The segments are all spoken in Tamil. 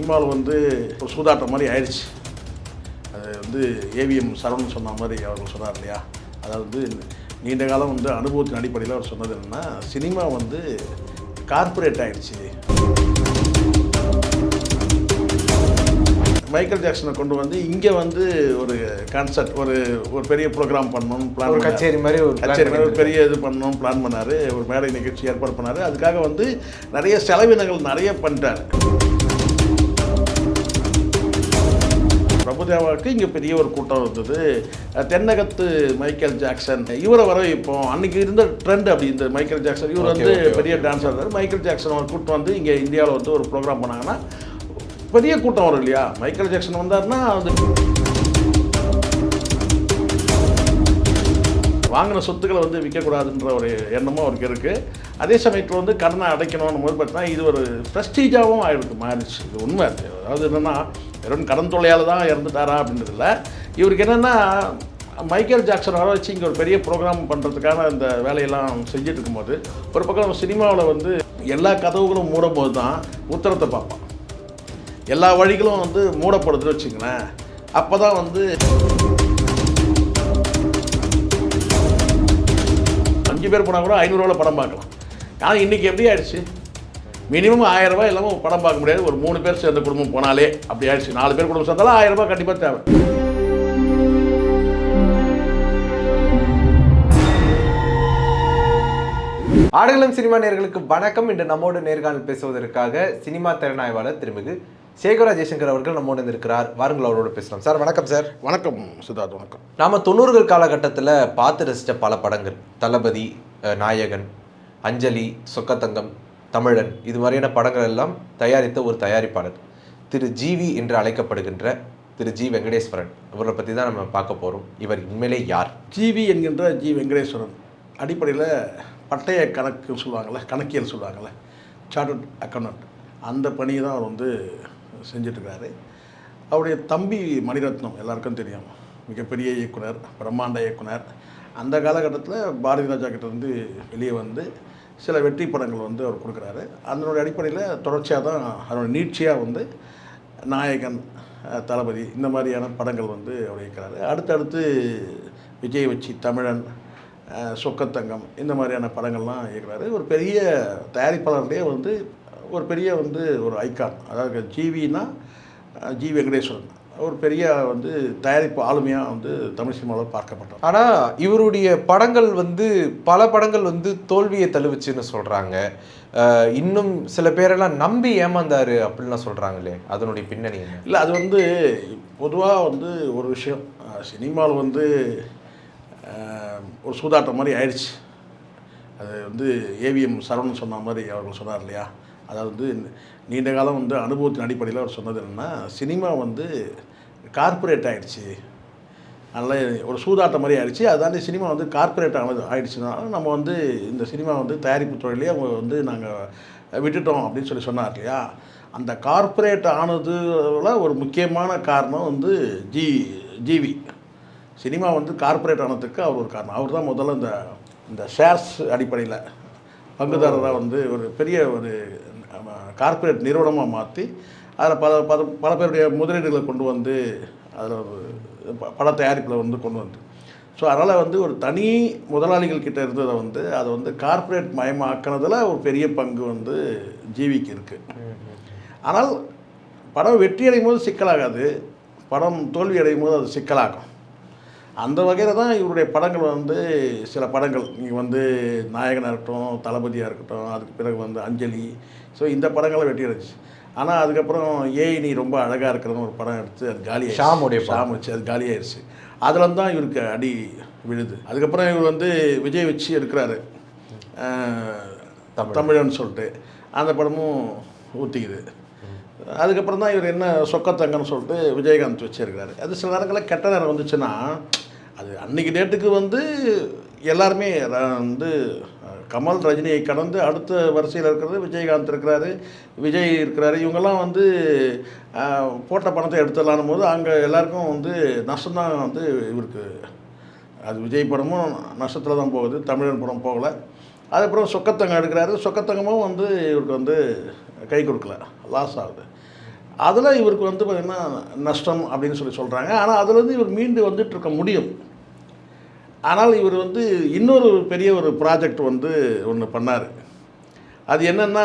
சினிமாவில் வந்து ஒரு சூதாட்டம் மாதிரி ஆயிடுச்சு அது வந்து ஏவிஎம் சரவணன் சொன்ன மாதிரி அவர் சொன்னார் இல்லையா? அதாவது நீண்ட காலம் வந்து அனுபவத்தின் அடிப்படையில் அவர் சொன்னது என்னன்னா சினிமா வந்து கார்ப்பரேட் ஆயிடுச்சு மைக்கேல் ஜாக்சனை கொண்டு வந்து இங்கே வந்து ஒரு கான்சர்ட் ஒரு ஒரு பெரிய ப்ரோக்ராம் பண்ணணும் பிளான் ஒரு கச்சேரி மாதிரி ஒரு கச்சேரி மாதிரி ஒரு பெரிய இது பண்ணணும் பிளான் பண்ணார். ஒரு மேடை நிகழ்ச்சி ஏற்பாடு பண்ணார். அதுக்காக வந்து நிறைய செலவினங்கள் நிறைய பண்ணிட்டார். பிரபுதேவாவுக்கு இங்கே பெரிய ஒரு கூட்டம் இருந்தது. தென்னகத்து மைக்கேல் ஜாக்சன். இவரை வர வைப்போம் அன்னைக்கு இருந்த ட்ரெண்ட் அப்படி இந்த மைக்கேல் ஜாக்சன். இவர் வந்து பெரிய டான்ஸர் இருந்தார் மைக்கேல் ஜாக்சன் அவர் கூட்டம் வந்து இங்கே இந்தியாவில் வந்து ஒரு ப்ரோக்ராம் பண்ணாங்கன்னா பெரிய கூட்டம் வரும் இல்லையா? மைக்கேல் ஜாக்சன் வந்தாருன்னா அது வாங்கின சொத்துக்களை வந்து விற்கக்கூடாதுன்ற ஒரு எண்ணமும் அவருக்கு இருக்குது அதே சமயத்தில் வந்து கடனை அடைக்கணும்னு போது பார்த்தீங்கன்னா இது ஒரு ப்ரெஸ்டீஜாகவும் ஆயிருக்கு. மாறிடுச்சு. இது உண்மை. அதாவது என்னென்னா வெறும் கடன் தொல்லையால் தான் இறந்துட்டாரா அப்படின்றது இல்லை இவருக்கு என்னென்னா மைக்கேல் ஜாக்சன் வர வச்சு இங்கே ஒரு பெரிய ப்ரோக்ராம் பண்ணுறதுக்கான அந்த வேலையெல்லாம் செஞ்சுட்டு இருக்கும்போது ஒரு பக்கம் சினிமாவில் வந்து எல்லா கதவுகளும் மூடும் போது தான் உத்தரத்தை பார்ப்பான். எல்லா வழிகளும் வந்து மூடப்படுதுன்னு வச்சுங்களேன் அப்போ தான் வந்து அஞ்சு பேர் போனால் கூட ஐநூறுரூவா படம் பார்க்கலாம். ஆனால் இன்றைக்கி எப்படி ஆயிடுச்சு? மினிமம் ஆயிரம் ரூபாய் இல்லாமல் படம் பார்க்க முடியாது. ஒரு மூணு பேர் சேர்ந்த குடும்பம் போனாலே அப்படி ஆயிடுச்சு. நாலு பேர் குடும்பம் சேர்ந்தாலும் ஆயிரம் ரூபாய் கண்டிப்பாக தேவை. ஆடுகளம் சினிமா நேயர்களுக்கு வணக்கம். இன்று நம்மோடு நேர்காணல் பேசுவதற்காக சினிமா திறனாய்வாளர் திருமிகு சேகரா ஜெயசங்கர் அவர்கள் நம்மோடு இருக்கிறார் வாருங்கள் அவரோடு பேசலாம். சார் வணக்கம் சார். வணக்கம் சித்தார்த் வணக்கம். நாம தொண்ணூறுகள் காலகட்டத்தில் பார்த்து ரசித்த பல படங்கள். தளபதி நாயகன் அஞ்சலி சொக்கத்தங்கம் தமிழன். இது மாதிரியான படங்கள் எல்லாம் தயாரித்த ஒரு தயாரிப்பாளர். திரு ஜிவி என்று அழைக்கப்படுகின்ற திரு ஜி வெங்கடேஸ்வரன். இவரை பற்றி தான் நம்ம பார்க்க போகிறோம் இவர் உண்மையிலே யார்? ஜிவி என்கின்ற ஜி வெங்கடேஸ்வரன். அடிப்படையில் பட்டய கணக்கு சொல்லுவாங்கள்ல கணக்கியல் சொல்லுவாங்கள்ல சார்ட்டர்ட் அக்கௌண்ட் அந்த பணியை தான் அவர் வந்து செஞ்சிட்ருக்காரு. அவருடைய தம்பி மணிரத்னம் எல்லாருக்கும் தெரியும். மிகப்பெரிய இயக்குனர் பிரம்மாண்ட இயக்குனர். அந்த காலகட்டத்தில் பாரதி ராஜா கிட்ட இருந்து வெளியே வந்து சில வெற்றி படங்கள் வந்து அவர் கொடுக்குறாரு. அதனுடைய அடிப்படையில் தொடர்ச்சியாக தான் அதனோட நீட்சியாக வந்து நாயகன் தளபதி இந்த மாதிரியான படங்கள் வந்து அவர் இயக்கிறாரு. அடுத்தடுத்து விஜய் வச்சி தமிழன் சொக்கத்தங்கம் இந்த மாதிரியான படங்கள்லாம் இயக்குறாரு. ஒரு பெரிய தயாரிப்பாளர்லேயே வந்து ஒரு பெரிய வந்து ஒரு ஐக்கான் அதாவது ஜிவினா ஜி வெங்கடேஸ்வரன். ஒரு பெரிய வந்து தயாரிப்பு ஆளுமையாக வந்து தமிழ் சினிமாவில் பார்க்கப்பட்டார் ஆனா இவருடைய படங்கள் வந்து பல படங்கள் வந்து தோல்வியை தழுவுச்சுன்னு சொல்றாங்க. அஹ், இன்னும் சில பேரெல்லாம் நம்பி ஏமாந்தாரு அப்படின்லாம் சொல்றாங்களே அதனுடைய பின்னணி இல்லை அது வந்து பொதுவாக வந்து ஒரு விஷயம். சினிமாவில் வந்து ஒரு சூதாட்டம் மாதிரி ஆயிடுச்சு. அது வந்து ஏவிஎம் சரவணன் சொன்ன மாதிரி அவர்கள் சொன்னார் இல்லையா? அதாவது நீண்ட காலம் வந்து அனுபவத்தின் அடிப்படையில் அவர் சொன்னது என்னென்னா சினிமா வந்து கார்ப்பரேட் ஆயிடுச்சு. அதனால் ஒரு சூதாட்டம் மாதிரி ஆயிடுச்சு. அதாண்டி சினிமா வந்து கார்ப்பரேட் ஆனது ஆயிடுச்சுனால நம்ம வந்து இந்த சினிமா வந்து தயாரிப்பு தொழிலே அவங்க வந்து நாங்கள் விட்டுட்டோம் அப்படின்னு சொல்லி சொன்னார் இல்லையா? அந்த கார்ப்பரேட் ஆனதுல ஒரு முக்கியமான காரணம் வந்து ஜி ஜிவி. சினிமா வந்து கார்ப்பரேட் ஆனதுக்கு அவர் ஒரு காரணம். அவர் தான் முதல்ல இந்த இந்த ஷேர்ஸ் அடிப்படையில் பங்குதாரராக வந்து ஒரு பெரிய ஒரு கார்ப்பரேட் நிறுவனமாக மாற்றி அதில் பல பல பல பேருடைய முதலீடுகளை கொண்டு வந்து அதில் ஒரு ப- பட தயாரிப்பில் வந்து கொண்டு வந்து. ஸோ அதனால் வந்து ஒரு தனி முதலாளிகள் கிட்ட இருந்ததை வந்து அதை வந்து கார்ப்பரேட் மயமாக்குனதில் ஒரு பெரிய பங்கு வந்து ஜீவிக்கு இருக்குது ஆனால் படம் வெற்றி அடையும் போது சிக்கலாகாது. படம் தோல்வி அடையும் போது அது சிக்கலாகும். அந்த வகையில் தான் இவருடைய படங்கள் வந்து சில படங்கள். நீங்கள் வந்து நாயகனாக இருக்கட்டும் தளபதியாக இருக்கட்டும் அதுக்கு பிறகு வந்து அஞ்சலி. ஸோ இந்த படங்களை வெற்றி அடைச்சு ஆனால் அதுக்கப்புறம் ஏய் நீ ரொம்ப அழகாக இருக்கிறன்னு ஒரு படம் எடுத்து அது காலி ஷாமுடைய. ஷாம் வச்சு அது காலியாயிருச்சு அதில் தான் இவருக்கு அடி விழுது. அதுக்கப்புறம் இவர் வந்து விஜய் வச்சு எடுக்கிறாரு. தமிழ். தமிழன். சொல்லிட்டு. அந்த படமும் ஊற்றிக்குது அதுக்கப்புறம் தான் இவர் என்ன சொக்கத்தங்கன்னு சொல்லிட்டு விஜயகாந்த் வச்சிருக்கிறாரு அது சில நேரங்களில் கெட்ட நேரம் வந்துச்சுன்னா அது அன்னைக்கு டேட்டுக்கு வந்து எல்லாருமே வந்து கமல் ரஜினியை கடந்து அடுத்த வரிசையில் இருக்கிறது விஜயகாந்த் இருக்கிறாரு விஜய் இருக்கிறாரு. இவங்கெல்லாம் வந்து போட்ட பணத்தை எடுத்துடலான் போது அங்கே எல்லாருக்கும் வந்து நஷ்டம்தான் வந்து இவருக்கு. அது விஜய் படமும் நஷ்டத்தில் தான் போகுது தமிழன் படம் போகலை. அதுக்கப்புறம் சொக்கத்தங்கம் எடுக்கிறாரு. சொக்கத்தங்கமும் வந்து இவருக்கு வந்து கை கொடுக்கல லாஸ் ஆகுது. அதில் இவருக்கு வந்து பார்த்திங்கன்னா நஷ்டம் அப்படின்னு சொல்லி சொல்கிறாங்க ஆனால் அதுலேருந்து இவர் மீண்டு வந்துட்டு இருக்க முடியும். ஆனால் இவர் வந்து இன்னொரு பெரிய ஒரு ப்ராஜெக்ட் வந்து ஒன்று பண்ணார். அது என்னென்னா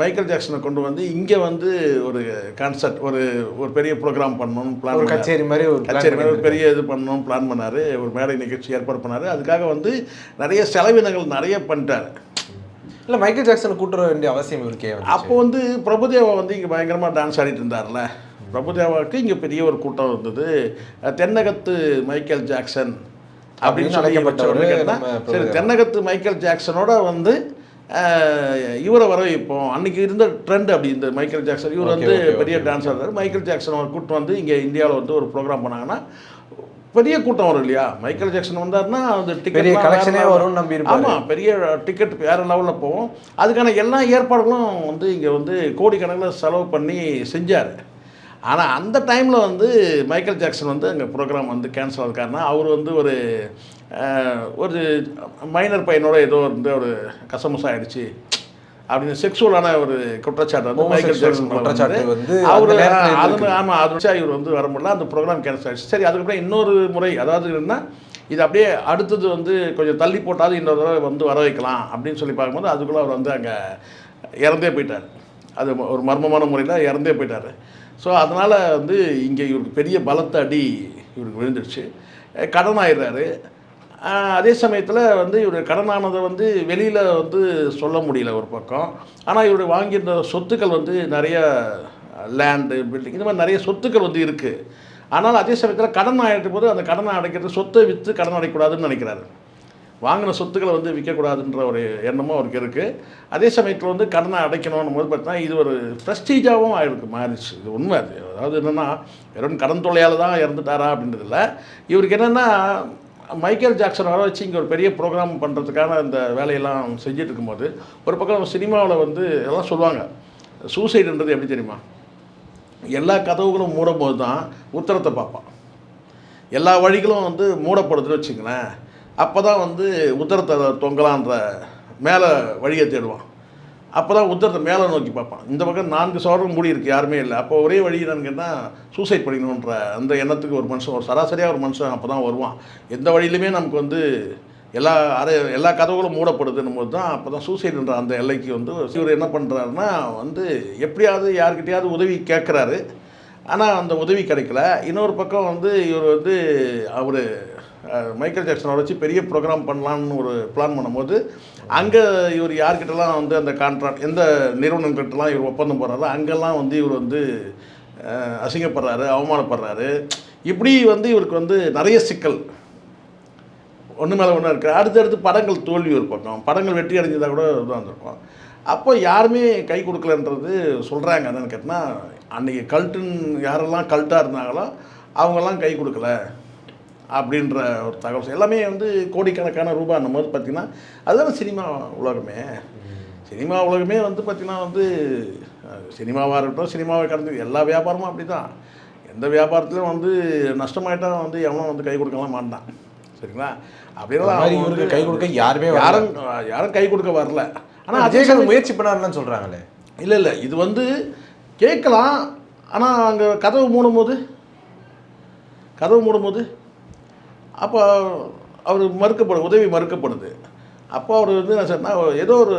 மைக்கேல் ஜாக்சனை கொண்டு வந்து இங்கே வந்து ஒரு கான்சர்ட் ஒரு ஒரு பெரிய ப்ரோக்ராம் பண்ணணும்னு பிளான் கச்சேரி மாதிரி ஒரு கச்சேரி மாதிரி ஒரு. பெரிய இது பண்ணணும்னு பிளான் பண்ணார். ஒரு மேடை நிகழ்ச்சி ஏற்பாடு பண்ணார். அதுக்காக வந்து நிறைய செலவினங்கள் நிறைய பண்ணிட்டார். இல்ல மைக்கேல் ஜாக்சன் கூட்டுற வேண்டிய அவசியம் இருக்கே. அப்போ வந்து பிரபுதேவா வந்து இங்கே பயங்கரமாக டான்ஸ் ஆடிட்டு இருந்தார்ல பிரபுதேவாவுக்கு இங்கே பெரிய ஒரு கூட்டம் இருந்தது. தென்னகத்து மைக்கேல் ஜாக்சன் அப்படின்னு அழைக்கப்பட்டவர் சரி. தென்னகத்து மைக்கேல் ஜாக்சனோட வந்து இவரை வர வைப்போம் அன்னைக்கு இருந்த ட்ரெண்ட் அப்படி இந்த மைக்கேல் ஜாக்சன். இவர் வந்து பெரிய. டான்ஸர் இருந்தார் மைக்கேல் ஜாக்சன் அவர் கூட்டம் வந்து இங்கே இந்தியாவில் வந்து ஒரு ப்ரோக்ராம் பண்ணாங்கன்னா பெரிய கூட்டம் வரும் இல்லையா? மைக்கேல் ஜாக்சன் வந்தாருன்னா அந்த டிக்கெட் கலெக்ஷனே வரும்னு நம்பி. ஆமாம் பெரிய டிக்கெட் வேறு லெவலில் போகும் அதுக்கான எல்லா ஏற்பாடுகளும் வந்து இங்கே வந்து கோடிக்கணக்கில் செலவு பண்ணி செஞ்சார். ஆனால் அந்த டைமில் வந்து மைக்கேல் ஜாக்சன் வந்து அங்கே ப்ரோக்ராம் வந்து கேன்சல் ஆகுதுக்காருனா அவர் வந்து ஒரு ஒரு மைனர் பையனோட ஏதோ வந்து ஒரு கசமுசா ஆயிடுச்சு. அப்படின்னு செக்ஸுவலான ஒரு குற்றச்சாட்டு வந்து மைக்கேல் ஜாக்சன் குற்றச்சாட்டு வந்து அவர் அது. ஆமாம் அது வச்சு இவர் வந்து வர முடியல அந்த ப்ரோக்ராம் கேன்சல் ஆயிடுச்சு. சரி அதுக்கப்புறம் இன்னொரு முறை அதாவது என்ன இது அப்படியே அடுத்தது வந்து கொஞ்சம் தள்ளி போட்டாவது இன்னொரு தடவை வந்து வர வைக்கலாம் அப்படின்னு சொல்லி பார்க்கும்போது அதுக்குள்ளே அவர் வந்து அங்கே இறந்தே போயிட்டார். அது ஒரு மர்மமான முறையில் இறந்தே போயிட்டார். ஸோ அதனால் வந்து இங்கே இவருக்கு பெரிய பலத்த அடி இவருக்கு விழுந்துடுச்சு. கடன் ஆயிடுறாரு அதே சமயத்தில் வந்து இவர் கடனானதை வந்து வெளியில் வந்து சொல்ல முடியல ஒரு பக்கம். ஆனால் இவர் வாங்கியிருந்த சொத்துக்கள் வந்து நிறைய லேண்டு பில்டிங் இந்த மாதிரி நிறைய சொத்துக்கள் வந்து இருக்குது ஆனால் அதே சமயத்தில் கடன் ஆகிட்ட போது அந்த கடனை அடைக்கிறது சொத்தை விற்று கடன் அடைக்கூடாதுன்னு நினைக்கிறாரு. வாங்கின சொத்துக்களை வந்து விற்கக்கூடாதுன்ற ஒரு எண்ணமும் அவருக்கு இருக்குது அதே சமயத்தில் வந்து கடனை அடைக்கணும் போது பார்த்தீங்கன்னா இது ஒரு ப்ரெஸ்டீஜாகவும் ஆயிருக்கு மாறிடுச்சு. இது உண்மை அது. அதாவது என்னென்னா வெறும் கடன் தொல்லையால் தான் இறந்துட்டாரா அப்படின்றது இல்லை. இவருக்கு என்னென்னா மைக்கேல் ஜாக்சன் வர வச்சு இங்கே ஒரு பெரிய ப்ரோக்ராம் பண்ணுறதுக்கான இந்த வேலையெல்லாம் செஞ்சுட்டு இருக்கும்போது ஒரு பக்கம் சினிமாவில் வந்து எல்லாம் சொல்லுவாங்க சூசைடுன்றது எப்படி தெரியுமா? எல்லா கதவுகளும் மூடும்போது தான் உத்தரத்தை பார்ப்பான். எல்லா வழிகளும் வந்து மூடப்படுதுன்னு வச்சுங்களேன் அப்போ தான் வந்து உத்தரத்தை தொங்கலான்ற மேலே வழியை தேடுவான். அப்போ தான் உத்தரத்தை மேலே நோக்கி பார்ப்பான். இந்த பக்கம் நான்கு சவரம் மூடி இருக்குது யாருமே இல்லை. அப்போ ஒரே வழி என்னன்னு கேட்டால் சூசைட் பண்ணிக்கணுன்ற அந்த எண்ணத்துக்கு ஒரு மனுஷன் ஒரு சராசரியாக ஒரு மனுஷன் அப்போ தான் வருவான். எந்த வழியிலுமே நமக்கு வந்து எல்லா அறை எல்லா கதவுகளும் மூடப்படுதுன்னும் போது தான் அப்போ தான் சூசைடுன்ற அந்த எல்லைக்கு வந்து இவர் என்ன பண்ணுறாருன்னா வந்து எப்படியாவது யார்கிட்டயாவது உதவி கேட்குறாரு ஆனால் அந்த உதவி கிடைக்கல. இன்னொரு பக்கம் வந்து இவர் வந்து அவர் மைக்கேல் ஜாக்சனை வச்சு பெரிய ப்ரோக்ராம் பண்ணலான்னு ஒரு பிளான் பண்ணும்போது அங்கே இவர் யார்கிட்டலாம் வந்து அந்த கான்ட்ராக்ட் எந்த நிறுவனங்கிட்டலாம் இவர் ஒப்பந்தம் போடுறாரோ அங்கெல்லாம் வந்து இவர் வந்து அசிங்கப்படுறாரு அவமானப்படுறாரு. இப்படி வந்து இவருக்கு வந்து நிறைய சிக்கல். ஒன்று மேலே ஒன்றா இருக்குது அடுத்தடுத்து படங்கள் தோல்வி ஒரு பக்கம். படங்கள் வெற்றி அடைஞ்சதாக கூட இதாக இருந்திருக்கும் அப்போ யாருமே கை கொடுக்கலன்றது சொல்கிறாங்க என்னன்னு கேட்டால் அன்றைக்கி கல்ட்டுன்னு யாரெல்லாம் கல்ட்டாக இருந்தாங்களோ அவங்கெல்லாம் கை கொடுக்கல. அப்படின்ற ஒரு தகவல் எல்லாமே வந்து கோடிக்கணக்கான ரூபாய் போது பார்த்திங்கன்னா அதுதானே சினிமா உலகமே. சினிமா உலகமே வந்து பார்த்திங்கன்னா வந்து சினிமாவாக இருக்கட்டும் சினிமாவை கடந்து எல்லா வியாபாரமும் அப்படி தான் எந்த வியாபாரத்துலையும் வந்து நஷ்டமாயிட்டா வந்து எவனும் வந்து கை கொடுக்கலாம் மாட்டான். சரிங்களா? அப்படியெல்லாம் இவருக்கு கை கொடுக்க யாருமே. யாரும் யாரும் கை கொடுக்க வரல. ஆனா ஆனால் விஜயகாந்த் முயற்சி பண்ணாருன்னு சொல்றாங்களே. இல்லை இல்லை. இது வந்து கேட்கலாம். ஆனால் அங்கே கதவு மூடும்போது கதவு மூடும்போது அப்போ அவர் மறுக்கப்படும் உதவி மறுக்கப்படுது. அப்போ அவர் வந்து என்ன சொன்னால் ஏதோ ஒரு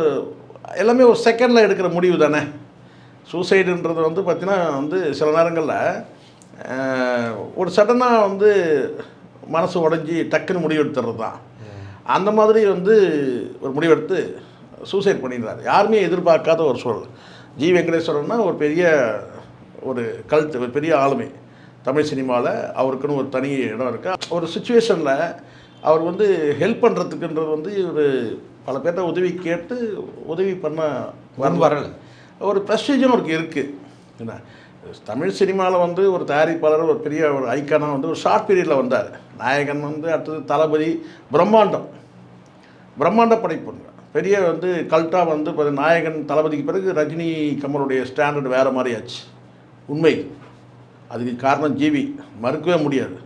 எல்லாமே ஒரு செகண்டில் எடுக்கிற முடிவு தானே. சூசைடுன்றது வந்து பார்த்திங்கன்னா வந்து சில நேரங்களில் ஒரு சடனாக வந்து மனசு உடஞ்சி டக்குன்னு முடிவெடுத்துறது தான். அந்த மாதிரி வந்து ஒரு முடிவெடுத்து சூசைட் பண்ணிடுறார். யாருமே எதிர்பார்க்காத ஒரு சூழல். ஜி வெங்கடேஸ்வரன்னா ஒரு பெரிய ஒரு கல்ட் ஒரு பெரிய ஆளுமை. தமிழ் சினிமாவில் அவருக்குன்னு ஒரு தனி இடம் இருக்குது ஒரு சுச்சுவேஷனில் அவர் வந்து ஹெல்ப் பண்ணுறதுக்குன்றது வந்து ஒரு பல பேர்ட்ட உதவி கேட்டு உதவி பண்ண வந்து வரல. ஒரு ப்ரெஸ்டீஜும் அவருக்கு இருக்குது என்ன? தமிழ் சினிமாவில் வந்து ஒரு தயாரிப்பாளர் ஒரு பெரிய ஒரு ஐக்கானாக வந்து ஒரு ஷார்ட் பீரியடில் வந்தார். நாயகன் வந்து அடுத்தது தளபதி பிரம்மாண்டம். பிரம்மாண்ட படைப்புங்க. பெரிய வந்து கல்ட்டாக வந்து நாயகன் தளபதிக்கு பிறகு ரஜினி கமலுடைய ஸ்டாண்டர்ட் வேறு மாதிரி ஆச்சு. உண்மை. அதுக்கு காரணம் ஜிவி. மறுக்கவே முடியாது.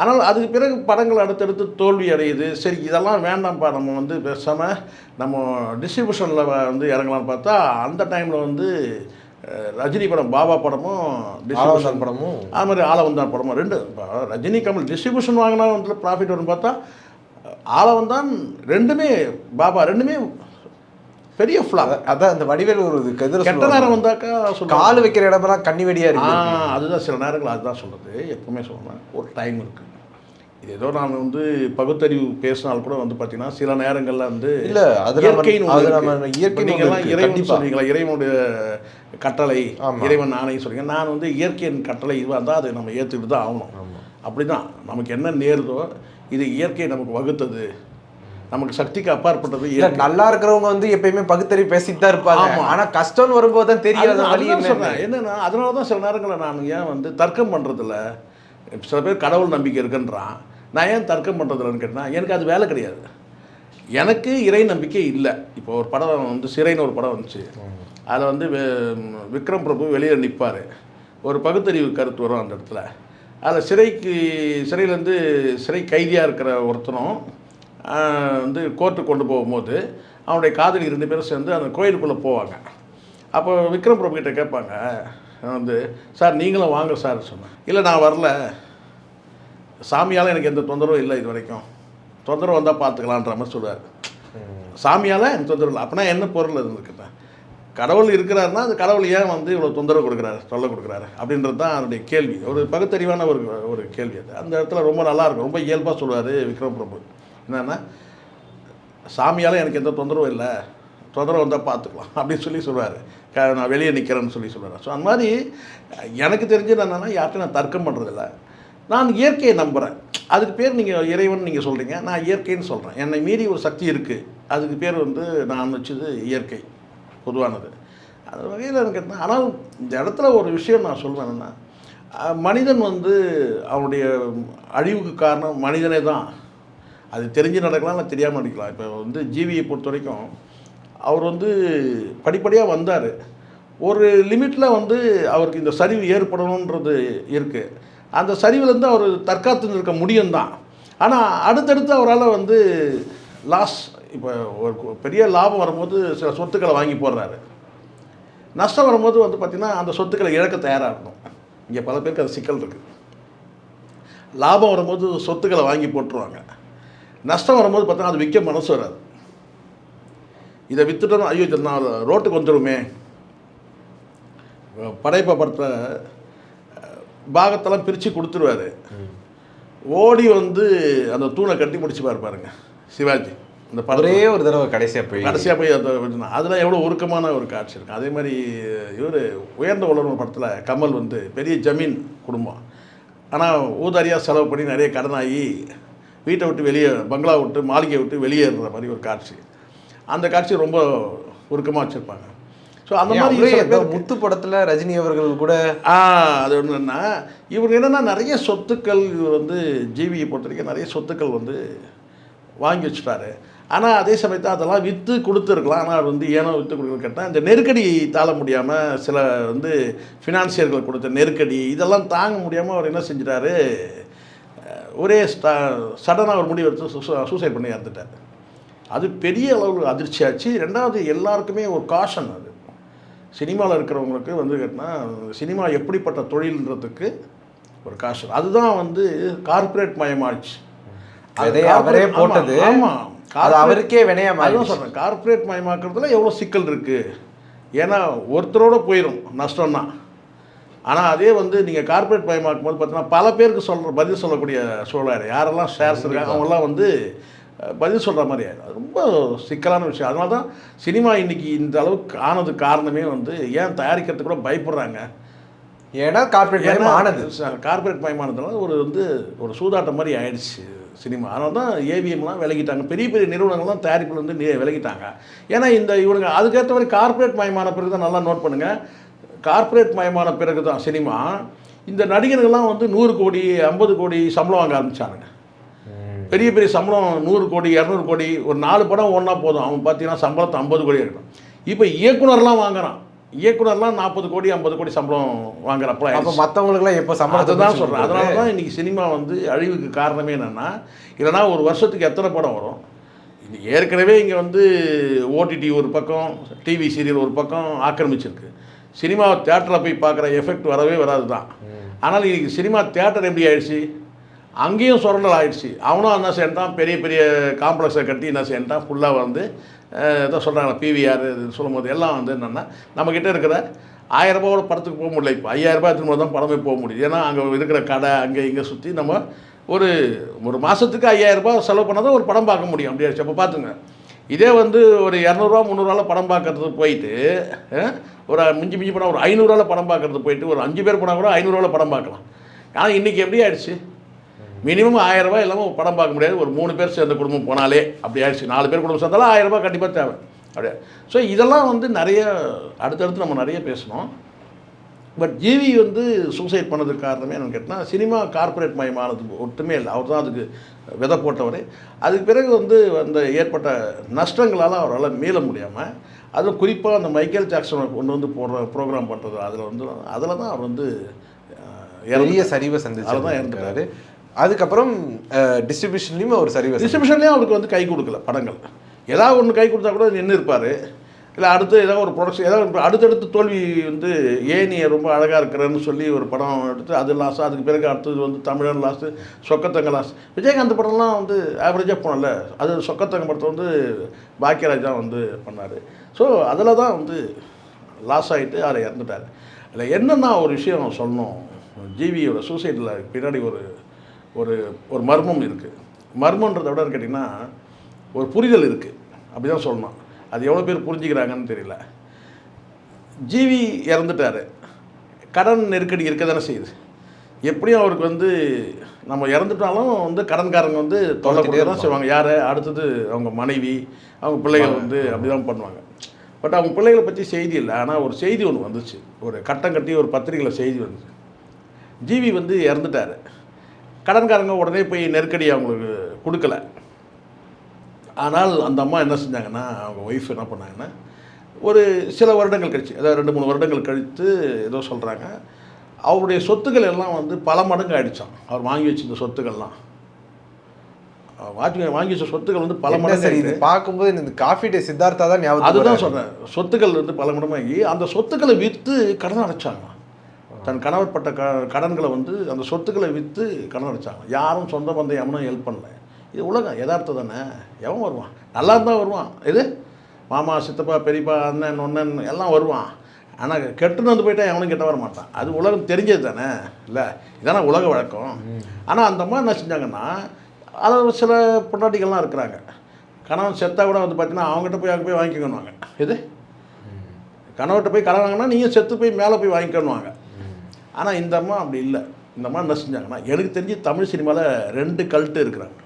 ஆனால் அதுக்கு பிறகு படங்கள் அடுத்தடுத்து தோல்வி அடையுது. சரி இதெல்லாம் வேண்டாம்ப்பா. நம்ம வந்து பேசாமல் நம்ம டிஸ்ட்ரிபியூஷனில் வந்து இறங்கலாம்னு பார்த்தா அந்த டைமில் வந்து ரஜினி படம் பாபா படமும் ஆலவந்தான் படமும். அது மாதிரி ஆலவந்தான் படமும். ரெண்டு ரஜினி கமல் டிஸ்ட்ரிபியூஷன் வாங்கினா வந்து ப்ராஃபிட் வரும்னு பார்த்தா ஆலவந்தான் ரெண்டுமே பாபா ரெண்டுமே பெரிய ஃப்ளாப் அதான் அந்த வடிவேல் ஒரு எதிர கெட்ட. நேரம் வந்தாக்கா கால் வைக்கிற இடமெல்லாம் கண்ணி வெடியா ஆ இருக்கு. அதுதான் சில நேரங்கள் அதுதான் சொல்கிறது எப்பவுமே சொல்கிறேன் ஒரு டைம் இருக்குது இது ஏதோ நான் வந்து பகுத்தறிவு பேசினால் கூட வந்து பார்த்தீங்கன்னா சில நேரங்களில் வந்து இல்ல, அது இயற்கையின் ஒன்று இருக்கு, இறைவன். சொல்றீங்களா? இறைவனுடைய கட்டளை. இறைவன் ஆணை சொல்றீங்க. நான் வந்து இயற்கையின் கட்டளை இதுவாக இருந்தால் அதை நம்ம ஏற்றுக்கிட்டு தான் ஆகணும். ஆமா. அப்படிதான். நமக்கு என்ன நேருதோ இது இயற்கை நமக்கு வகுத்தது. நமக்கு சக்திக்கு அப்பாற்பட்டது நல்லா இருக்கிறவங்க வந்து எப்பயுமே பகுத்தறிவு பேசிட்டு தான் இருப்பாங்க. ஆமா. ஆனா கஷ்டம்னு வரும்போது தான் தெரியாத சொல்றேன். என்னன்னா அதனால தான் சில நேரங்களில் நான் ஏன் வந்து தர்க்கம் பண்ணுறதில்ல சில பேர் கடவுள் நம்பிக்கை இருக்குன்றான். நான் ஏன் தர்க்கம் பண்ணுறதில்லன்னு கேட்டால் எனக்கு அது வேலை கிடையாது. எனக்கு இறை நம்பிக்கை இல்லை. இப்போ ஒரு படம் வந்து சிறைன்னு ஒரு படம் வந்துச்சு. அதில் வந்து விக்ரம் பிரபு வெளியே நிற்பார் ஒரு பகுத்தறிவு கருத்து வரும் அந்த இடத்துல. அதில் சிறைக்கு சிறையிலேருந்து சிறை கைதியாக இருக்கிற ஒருத்தனும் வந்து கோர்ட்டுக்கு கொண்டு போகும்போது அவனுடைய காதலி ரெண்டு பேரும் சேர்ந்து அந்த கோயிலுக்குள்ளே போவாங்க. அப்போ விக்ரம் பிரபு கிட்ட கேட்பாங்க வந்து சார் நீங்களும் வாங்க சார் சொன்னேன் இல்லை நான் வரல. சாமியால் எனக்கு எந்த தொந்தரவும் இல்லை இது வரைக்கும் தொந்தரவு வந்தால் பார்த்துக்கலான்ற மாதிரி சொல்லுவார். சாமியால் எனக்கு தொந்தரவு இல்லை. அப்படின்னா என்ன பொருள் இருந்துருக்குண்ணா கடவுள் இருக்கிறாருன்னா அந்த கடவுள் ஏன் வந்து இவ்வளோ தொந்தரவு கொடுக்குறாரு தொல்லை கொடுக்குறாரு? அப்படின்றது தான் அதனுடைய கேள்வி. ஒரு பகுத்தறிவான ஒரு ஒரு கேள்வி அது. அந்த இடத்துல ரொம்ப நல்லா இருக்கும். ரொம்ப இயல்பாக சொல்லுவார் விக்ரம் பிரபு என்னென்னா சாமியால் எனக்கு எந்த தொந்தரவும் இல்லை. தொந்தரவு வந்தால் பார்த்துக்கலாம் அப்படின்னு சொல்லி சொல்லுவார் க நான் வெளியே நிற்கிறேன்னு சொல்லி சொல்லுவார் ஸோ அந்த மாதிரி எனக்கு தெரிஞ்சது என்னென்னா யார்கிட்டையும் நான் தர்க்கம் பண்ணுறதில்ல நான் இயற்கையை நம்புகிறேன் அதுக்கு பேர் நீங்கள் இறைவன் நீங்கள் சொல்கிறீங்க நான் இயற்கைன்னு சொல்கிறேன் என்னை மீறி ஒரு சக்தி இருக்குது அதுக்கு பேர் வந்து நான் வச்சது இயற்கை பொதுவானது. அது வகையில் எனக்கு ஆனால் இந்த இடத்துல ஒரு விஷயம் நான் சொல்வேன் என்னன்னா மனிதன் வந்து அவனுடைய அழிவுக்கு காரணம் மனிதனே தான். அது தெரிஞ்சு நடக்கலாம் இல்லை தெரியாமல் நடிக்கலாம். இப்போ வந்து ஜிவியை பொறுத்த வரைக்கும் அவர் வந்து படிப்படியாக வந்தார். ஒரு லிமிட்டில் வந்து அவருக்கு இந்த சரிவு ஏற்படணுன்றது இருக்குது அந்த சரிவுலேருந்து அவர் தற்காத்து நிற்க முடியும் தான் ஆனால் அடுத்தடுத்து அவரால் வந்து லாஸ் இப்போ ஒரு பெரிய லாபம் வரும்போது சில சொத்துக்களை வாங்கி போடுறாரு. நஷ்டம் வரும்போது வந்து பார்த்திங்கன்னா அந்த சொத்துக்களை இழக்க தயாராக இருக்கணும் இங்கே பல பேருக்கு அது சிக்கல் இருக்குது லாபம் வரும்போது சொத்துக்களை வாங்கி போட்டுருவாங்க. நஷ்டம் வரும்போது பார்த்தா அது விற்க மனசு வராது. இதை வித்துட்டோம் ஐயோ இது நான் ரோட்டுக்கு வந்துடுமே. படைப்பை படத்தை பாகத்தெல்லாம் பிரித்து கொடுத்துருவாரு. ஓடி வந்து அந்த தூணை கட்டி முடிச்சு பாருங்க சிவாஜி. அந்த படம் ஒரே தடவை கடைசியா போய் கடைசியாக போய் அதை விட்டுனா அதில் எவ்வளோ உருக்கமான ஒரு காட்சி இருக்கும் அதே மாதிரி இவர் உயர்ந்த உலகம் படத்தில் கமல் வந்து பெரிய ஜமீன் குடும்பம். ஆனால் ஊதாரியாக செலவு பண்ணி நிறைய கடனாகி வீட்டை விட்டு வெளியே பங்களா விட்டு மாளிகை விட்டு வெளியேறுற மாதிரி ஒரு காட்சி. அந்த காட்சி ரொம்ப உருக்கமாக வச்சுருப்பாங்க. ஸோ அந்த மாதிரி முத்து படத்துல ரஜினி அவர்கள் கூட ஆ அது என்னன்னா இவர் என்னன்னா நிறைய சொத்துக்கள் வந்து ஜீவியை பொறுத்த வரைக்கும் நிறைய சொத்துக்கள் வந்து வாங்கி வச்சுட்டாரு. ஆனால் அதே சமயத்தில் அதெல்லாம் விற்று கொடுத்துருக்கலாம். ஆனால் வந்து ஏனோ விற்று கொடுக்கணும் கேட்டால் இந்த நெருக்கடி தாழ முடியாமல் சில வந்து ஃபினான்சியர்கள் கொடுத்த நெருக்கடி இதெல்லாம் தாங்க முடியாமல் அவர் என்ன செஞ்சிட்டாரு ஒரே ஸ்டா சடனாக ஒரு முடிவு எடுத்து சூசைட் பண்ணி இறந்துட்டார். அது பெரிய அளவில் அதிர்ச்சியாச்சு ரெண்டாவது எல்லாருக்குமே ஒரு காஷன் அது. சினிமாவில் இருக்கிறவங்களுக்கு வந்து கேட்டால் சினிமா எப்படிப்பட்ட தொழில்ன்றதுக்கு ஒரு காஷன் அதுதான் வந்து கார்ப்பரேட் மயமாச்சு அது அவரே போட்டது. ஆமா. அது அவருக்கே வினையா அதுதான். சொல்கிறேன் கார்ப்பரேட் மயமாக்குறதுல எவ்வளோ சிக்கல் இருக்குது ஏன்னா ஒருத்தரோட போயிடும் நஷ்டம் தான் ஆனால் அதே வந்து நீங்கள் கார்ப்பரேட் மயமாக்கும் போது பார்த்தீங்கன்னா பல பேருக்கு சொல்கிற பதில் சொல்லக்கூடிய சூழல் யாரெல்லாம் ஷேர்ஸ் இருக்காங்க அவங்கெல்லாம் வந்து பதில் சொல்கிற மாதிரி ஆயிடும். ரொம்ப சிக்கலான விஷயம். அதனால தான் சினிமா இன்னைக்கு இந்த அளவுக்கு ஆனது காரணமே வந்து ஏன் தயாரிக்கிறதுக்கு கூட பயப்படுறாங்க? ஏன்னா கார்பரேட் மயம் ஆனது கார்பரேட் மயமானதுனால ஒரு வந்து ஒரு சூதாட்டம் மாதிரி ஆயிடுச்சு சினிமா. அதனால தான் ஏவிஎம்லாம் விலகிட்டாங்க. பெரிய பெரிய நிறுவனங்கள்லாம் தயாரிப்புல இருந்து நி- விலகிட்டாங்க. ஏன்னா இந்த இவனுங்க அதுக்கேற்ற மாதிரி கார்ப்பரேட் மயமான பிறகு தான் நல்லா நோட் பண்ணுங்கள் கார்ப்பரேட் மயமான பிறகு தான் சினிமா. இந்த நடிகர்கள்லாம் வந்து நூறு கோடி ஐம்பது கோடி சம்பளம் வாங்க ஆரம்பிச்சானுங்க. பெரிய பெரிய சம்பளம் நூறு கோடி இரநூறு கோடி ஒரு நாலு படம் ஒன்றா போதும். அவன் பார்த்தீங்கன்னா சம்பளத்தை ஐம்பது கோடி இருக்கணும் இப்போ இயக்குனர்லாம் வாங்குறான். இயக்குனர்லாம் நாற்பது கோடி ஐம்பது கோடி சம்பளம் வாங்குறப்ப அப்ப மத்தவங்களுக்குலாம் எப்போ சம்பளத்தை பிடிச்சு சொல்கிறேன்? அதனால தான் இன்றைக்கி சினிமா வந்து அழிவுக்கு காரணமே என்னென்னா இல்லைனா ஒரு வருஷத்துக்கு எத்தனை படம் வரும்? ஏற்கனவே இங்கே வந்து ஓடிடி ஒரு பக்கம் டிவி சீரியல் ஒரு பக்கம் ஆக்கிரமிச்சிருக்கு. சினிமாவை தேட்டரில் போய் பார்க்குற எஃபெக்ட் வரவே வராது தான் ஆனால் இன்றைக்கி சினிமா தேட்டர் எப்படி ஆயிடுச்சு? அங்கேயும் சுரண்டல் ஆயிடுச்சு. அவனும் என்ன செய்யட்டான் பெரிய பெரிய காம்ப்ளெக்ஸை கட்டி என்ன செய்யட்டான் ஃபுல்லாக வந்து எதோ சொல்கிறாங்க பிவிஆர் சொல்லும் போது எல்லாம் வந்து என்னென்னா நம்மக்கிட்ட இருக்கிற ஆயிரம் ரூபாவோட படத்துக்கு போக முடியல இப்போ. ஐயாயிரம் ரூபாய் திரும்ப தான் படமே போக முடியுது. ஏன்னா அங்கே இருக்கிற கடை அங்கே இங்கே சுற்றி நம்ம ஒரு ஒரு மாதத்துக்கு ஐயாயிரம் ரூபாய் செலவு பண்ணால் தான் ஒரு படம் பார்க்க முடியும். அப்படி ஆயிடுச்சு. அப்போ பார்த்துங்க. இதே வந்து ஒரு இரநூறுவா முந்நூறுவாவில் படம் பார்க்கறதுக்கு போயிட்டு ஒரு மிஞ்சி மிஞ்சி போனால் ஒரு ஐநூறுவாவில் படம் பார்க்கறதுக்கு போயிட்டு ஒரு அஞ்சு பேர் போனால் கூட ஐநூறுவாவில் படம் பார்க்கலாம். ஆனால் இன்றைக்கி எப்படி ஆயிடுச்சு? மினிமம் ஆயிரரூபா இல்லாமல் படம் பார்க்க முடியாது. ஒரு மூணு பேர் சேர்ந்த குடும்பம் போனாலே அப்படி ஆயிடுச்சு. நாலு பேர் குடும்பம் சேர்ந்தாலும் ஆயிரரூபா கண்டிப்பாக தேவை. அப்படியே. ஸோ இதெல்லாம் வந்து நிறைய அடுத்தடுத்து நம்ம நிறைய பேசணும். பட் ஜிவி வந்து சூசைட் பண்ணதுக்கு காரணமே என்னன்னு கேட்டால் சினிமா கார்ப்பரேட் மயமானது ஒட்டுமே இல்லை அவர் தான் அதுக்கு விதை போட்டவர் அதுக்கு பிறகு வந்து அந்த ஏற்பட்ட நஷ்டங்களால் அவரால் மீள முடியாமல் அதுவும் குறிப்பாக அந்த மைக்கேல் ஜாக்சனை கொண்டு வந்து போடுற ப்ரோக்ராம் பண்ணுறது அதில் வந்து அதில் தான் அவர் வந்து பெரிய சரிவை சந்திச்சு இறந்துட்டாரு. அதுக்கப்புறம் டிஸ்ட்ரிபியூஷன்லையும் ஒரு சரிவை. டிஸ்ட்ரிபியூஷன்லேயும் அவருக்கு வந்து கை கொடுக்கல படங்கள் ஏதாவது ஒன்று கை கொடுத்தா கூட நின்று இருப்பார் இல்லை அடுத்து ஏதாவது ஒரு ப்ரொடக்ஷன் ஏதாவது அடுத்தடுத்து தோல்வி வந்து ஏனி ரொம்ப அழகாக இருக்கிறேன்னு சொல்லி ஒரு படம் எடுத்து அது லாஸ் அதுக்கு பிறகு அடுத்தது வந்து தமிழன் லாஸ்ட்டு சொக்கத்தங்க லாஸ் விஜயகாந்த் படம்லாம் வந்து ஆவரேஜாக போனல. அது சொக்கத்தங்க படத்தை வந்து பாக்கியராஜ் தான் வந்து பண்ணார். ஸோ அதில் தான் வந்து லாஸ் ஆகிட்டு அவர் இறந்துட்டார். அதில் என்னென்னா ஒரு விஷயம் சொல்லணும். ஜிவியோட சூசைடில் பின்னாடி ஒரு ஒரு ஒரு மர்மம் இருக்குது மர்மன்றதை விட கேட்டிங்கன்னா ஒரு புரிதல் இருக்குது அப்படி தான் சொல்லணும். அது எவ்வளோ பேர் புரிஞ்சுக்கிறாங்கன்னு தெரியல. ஜிவி இறந்துட்டார். கடன் நெருக்கடி இருக்க தானே செய்யுது. எப்படியும் அவருக்கு வந்து நம்ம இறந்துட்டாலும் வந்து கடன்காரங்க வந்து கொடுக்க தான் செய்வாங்க. யார்? அடுத்தது அவங்க மனைவி அவங்க பிள்ளைகள் வந்து அப்படி தான் பண்ணுவாங்க. பட் அவங்க பிள்ளைகளை பற்றி செய்தி இல்லை. ஆனால் ஒரு செய்தி ஒன்று வந்துச்சு. ஒரு கட்டம் கட்டி ஒரு பத்திரிகையில் செய்தி வந்துச்சு. ஜிவி வந்து இறந்துட்டார். கடன்காரங்க உடனே போய் நெருக்கடி அவங்களுக்கு கொடுக்கல. ஆனால் அந்த அம்மா என்ன செஞ்சாங்கன்னா அவங்க ஒய்ஃப் என்ன பண்ணாங்கன்னா ஒரு சில வருடங்கள் கழிச்சு அதாவது ரெண்டு மூணு வருடங்கள் கழித்து ஏதோ சொல்கிறாங்க அவருடைய சொத்துக்கள் எல்லாம் வந்து பல மடங்கு ஆயிடுச்சான் அவர் வாங்கி வச்சிருந்த சொத்துக்கள்லாம். அவர் வாங்கி வச்ச சொத்துக்கள் வந்து பல மடங்கு சரி இது பார்க்கும்போது இந்த காஃபி டே சித்தார்த்தா தான் ஞாபகம் அதுதான் சொல்கிறேன் சொத்துக்கள் வந்து பல மடமாகி அந்த சொத்துக்களை விற்று கடன் அடைச்சாங்க. தன் கணவர் பட்ட க கடன்களை வந்து அந்த சொத்துக்களை விற்று கடன் அடைச்சாங்க. யாரும் சொந்த பந்தம் எவனும் ஹெல்ப் பண்ணல. இது உலகம் யதார்த்தம் தானே? எவன் வருவான்? நல்லா இருந்தால் வருவான். இது மாமா சித்தப்பா பெரியப்பா அண்ணன் ஒன்னன் எல்லாம் வருவான். ஆனால் கெட்டுன்னு வந்து போயிட்டா எவனும் கெட்ட வர மாட்டான் அது உலகம் தெரிஞ்சது தானே? இல்லை இதானே உலக வழக்கம். ஆனால் அந்த அம்மா என்ன செஞ்சாங்கன்னா அதில் சில பொண்டாட்டிகள்லாம் இருக்கிறாங்க. கணவன் செத்தா கூட வந்து பார்த்தீங்கன்னா அவங்ககிட்ட போய் அங்கே போய் வாங்கிக்கணுவாங்க. இது கணவர்கிட்ட போய் கடன் வாங்கினா நீங்கள் செத்து போய் மேலே போய் வாங்கிக்கணுவாங்க. ஆனால் இந்த அம்மா அப்படி இல்லை. இந்த அம்மா என்ன செஞ்சாங்கன்னா எனக்கு தெரிஞ்சு தமிழ் சினிமாவில் ரெண்டு கல்ட்டு இருக்கிறாங்க.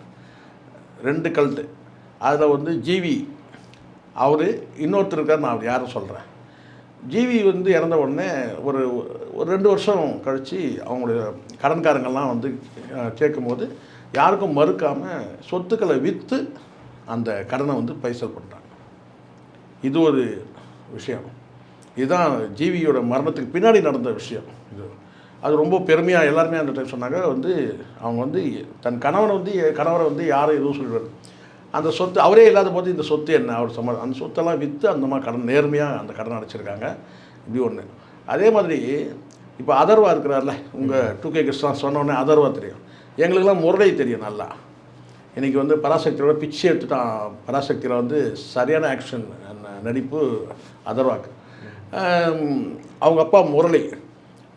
ரெண்டு கல்ட்டு அதில் வந்து ஜிவி அவர் இன்னொருத்தர் இருக்கார் நான் அவர் யாரும் சொல்கிறேன் ஜிவி வந்து இறந்த உடனே ஒரு ஒரு ரெண்டு வருஷம் கழித்து அவங்களுடைய கடன்காரங்கள்லாம் வந்து கேட்கும்போது யாருக்கும் மறுக்காமல் சொத்துக்களை விற்று அந்த கடனை வந்து பைசல் பண்ணுறாங்க இது ஒரு விஷயம். இதுதான் ஜீவியோட மரணத்துக்கு பின்னாடி நடந்த விஷயம். இது. அது ரொம்ப பெருமையாக எல்லாருமே அந்த டைம் சொன்னாங்க. வந்து அவங்க வந்து தன் கணவனை வந்து கணவரை வந்து யாரும் எதுவும் சொல்லிடுவார் அந்த சொத்து அவரே இல்லாத போது இந்த சொத்து என்ன? அவர் சம்ம அந்த சொத்தெல்லாம் விற்று அந்த மாதிரி கடன் நேர்மையாக அந்த கடன் அடைச்சிருக்காங்க. இப்படி ஒன்று அதே மாதிரி இப்போ அதர்வா இருக்கிறார்ல உங்கள் டூ கே கிருஷ்ணா சொன்னோடனே அதர்வா தெரியும். எங்களுக்கெல்லாம் முரளி தெரியும் நல்லா. இன்றைக்கி வந்து பராசக்தியோட பிச்சை எடுத்துட்டான் பராசக்தியில் வந்து சரியான ஆக்ஷன் நடிப்பு அதர்வாக்கு. அவங்க அப்பா முரளி.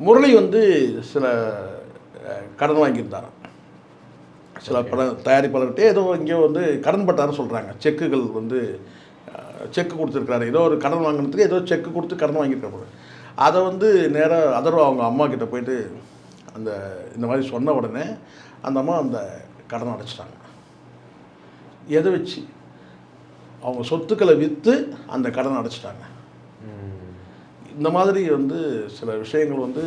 முரளி வந்து சில கடன் வாங்கியிருந்தாராம். சில பட தயாரிப்பாளர்கிட்ட ஏதோ இங்கே வந்து கடன் பட்டாருன்னு சொல்கிறாங்க செக்குகள் வந்து செக்கு கொடுத்துருக்காரு ஏதோ ஒரு கடன் வாங்கினதுக்கு ஏதோ செக்கு கொடுத்து கடன் வாங்கியிருக்காரு அதை வந்து நேராக அதர்வா அவங்க அம்மா கிட்ட போயிட்டு அந்த இந்த மாதிரி சொன்ன உடனே அந்த அம்மா அந்த கடனை அடைச்சிட்டாங்க. எதை வச்சு? அவங்க சொத்துக்களை விற்று அந்த கடனை அடைச்சிட்டாங்க. இந்த மாதிரி வந்து சில விஷயங்கள் வந்து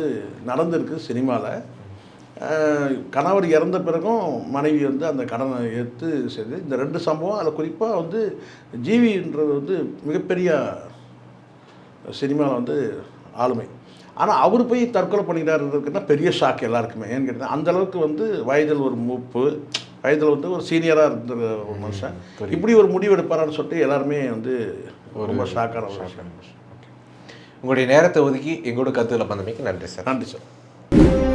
நடந்திருக்கு சினிமாவில் கணவர் இறந்த பிறகும் மனைவி வந்து அந்த கடனை ஏற்று செய்து இந்த ரெண்டு சம்பவம் அதில் குறிப்பாக வந்து ஜீவின்றது வந்து மிகப்பெரிய சினிமாவில் வந்து ஆளுமை. ஆனால் அவர் போய் தற்கொலை பண்ணிக்கிறாருன்னா பெரிய ஷாக் எல்லாருக்குமே. ஏன்னு கேட்டால் அந்த அளவுக்கு வந்து வயதில் ஒரு மூப்பு வயதில் வந்து ஒரு சீனியராக இருந்த ஒரு மனுஷன். இப்படி ஒரு முடிவு எடுப்பாரான்னு சொல்லிட்டு எல்லாருமே வந்து ரொம்ப ஷாக்கான ஒரு விஷயம். உங்களுடைய நேரத்தை ஒதுக்கி எங்களோட கருத்துக்களை பந்தமைக்கு நன்றி சார். நன்றி சார்.